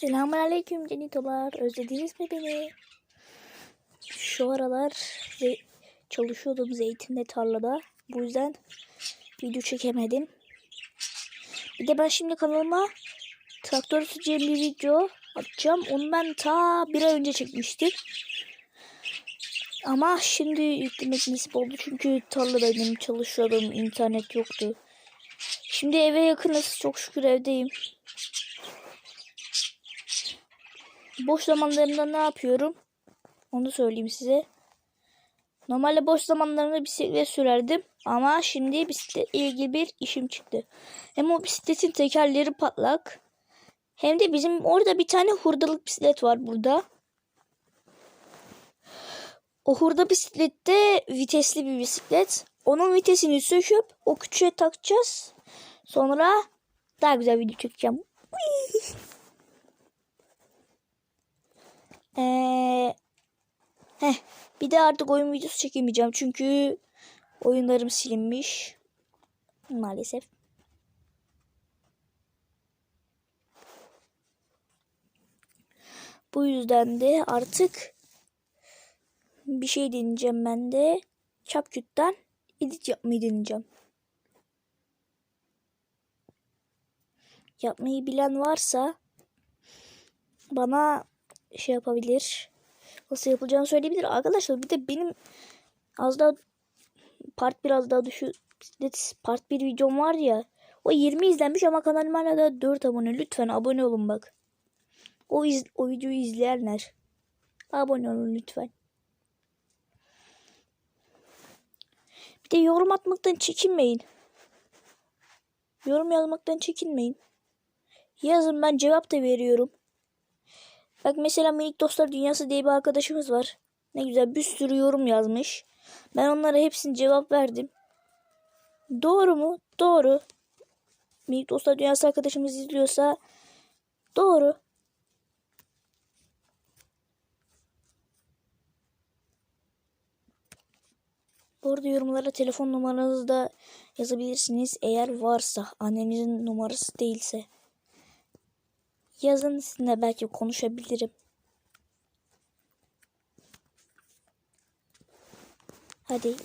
Selamünaleyküm Cenitolar. Özlediniz mi beni? Şu aralar ze- çalışıyordum zeytinle tarlada. Bu yüzden video çekemedim. Bir de ben şimdi kanalıma traktör süreceğim bir video atacağım. Onu ben ta bir ay önce çekmiştim. Ama şimdi yüklemek nasip oldu çünkü tarladaydım çalışıyordum internet yoktu. Şimdi eve yakınız çok şükür evdeyim. Boş zamanlarımda ne yapıyorum? Onu söyleyeyim size. Normalde boş zamanlarımda bisiklet sürerdim. Ama şimdi bisikletle ilgili bir işim çıktı. Hem o bisikletin tekerleri patlak. Hem de bizim orada bir tane hurdalık bisiklet var burada. O hurda bisiklette vitesli bir bisiklet. Onun vitesini söküp o küçüğe takacağız. Sonra daha güzel video çekeceğim. Uy. Ee, heh, bir de artık oyun videosu çekemeyeceğim. Çünkü oyunlarım silinmiş. Maalesef. Bu yüzden de artık bir şey deneyeceğim ben de. CapCut'tan edit yapmayı deneyeceğim. Yapmayı bilen varsa bana şey yapabilir. Nasıl yapılacağını söyleyebilir. Arkadaşlar bir de benim az daha part biraz daha düşü part 1 videom var ya. O 20 izlenmiş ama kanalıma hala da 4 abone. Lütfen abone olun bak. O, iz, o videoyu izleyenler. Abone olun lütfen. Bir de yorum atmaktan çekinmeyin. Yorum yazmaktan çekinmeyin. Yazın ben cevap da veriyorum. Bak mesela Minik Dostlar Dünyası diye bir arkadaşımız var. Ne güzel bir sürü yorum yazmış. Ben onlara hepsini cevap verdim. Doğru mu? Doğru. Minik Dostlar Dünyası arkadaşımız izliyorsa doğru. Bu arada yorumlara telefon numaranızı da yazabilirsiniz. Eğer varsa annenizin numarası değilse. Yazın sizinle belki konuşabilirim. Hadi